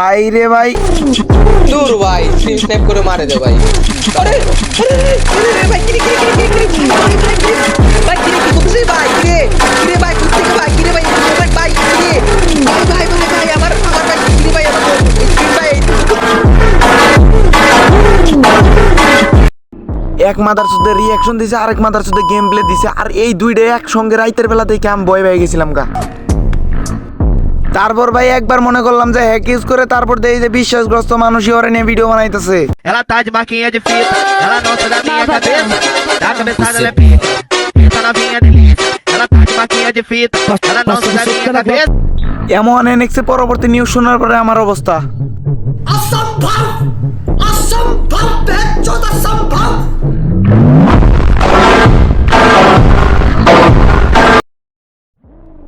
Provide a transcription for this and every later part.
I রে ভাই দূর ভাই স্ক্রিন স্ন্যাপ করে মারে দে ভাই আরে আরে, আরে, ভাই কিরে কিরে কিরে কিরে কিরে ভাই ভাই কিরে কি করছিস ভাই কিরে কিরে ভাই থেকে ভাই কিরে ভাই ভাই ভাই কিরে ভাই ভাই ভাই ভাই আমার আমার ভাই কিরে ভাই আমার স্ক্রিন ভাই এক মাদার সুদে রিয়াকশন দিছে আরেক মাদার সুদে গেম প্লে দিছে আর এই দুইটা একসঙ্গে রাইতের বেলা দেখে আমি ভয় পেয়ে গেছিলাম গা তারপর ভাই একবার মনে করলাম যে হ্যাক ইউজ করে তারপর দেখি যে বিশ্বাসগ্রস্ত মানুষই ওরে নিয়ে ভিডিও বানাইতেছে। এলা তাজ বাকি আছে ফিট এলা নসরা দিয়া যাবে। তাজ বেসা গেলে ফিট এলা ভিয়া দিলি। এলা তাজ বাকি আছে ফিট এলা নসরা দিয়া যাবে। এমন এনএক্সে পরবর্তী নিউজ শোনার পরে আমার অবস্থা। অসম্ভব! অসম্ভব! বেচ্চোদা সম্ভব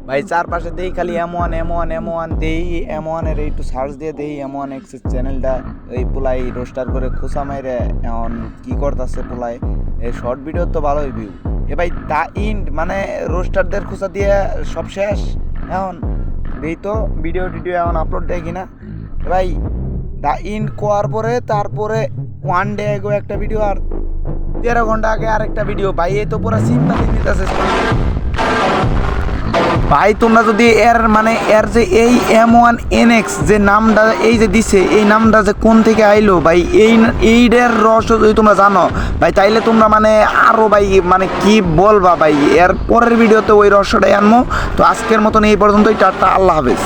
ভাই, চারপাশে দেই খালি এমন এমন এমন দেই এমনের একটু সার্চ দিয়ে দেই এমন এক্সেস চ্যানেলটা এই পোলাই রোস্টার করে খোসা মাইরে এখন কি করতেছে পোলাই, এই শর্ট ভিডিও তো ভালোই ভিউ এ ভাই, দা ইন্ড মানে রোস্টারদের খোসা দিয়ে সব শেষ, এখন দেই তো ভিডিও টিডিও এখন আপলোড দেয় কিনা। ভাই, দা ইন্ড কোয়ার পরে তারপরে ওয়ান ডে এগো একটা ভিডিও আর তেরো ঘণ্টা আগে আরেকটা ভিডিও ভাই এই তো পুরো সিম্পালি দিতেছে ভাই, তোমরা যদি এর মানে এর যে এই এম ওয়ান এন এক্স যে নামটা এই যে দিছে, এই নামটা যে কোন থেকে আইলো ভাই, এই এইটার রহস্য যদি তোমরা জানো, ভাই, তাইলে তোমরা মানে আরও ভাই মানে কি বলবা ভাই, এর পরের ভিডিওতে ওই রহস্যটাই আনব তো আজকের মতন এই পর্যন্তই, টাটা, আল্লাহ হাফেজ।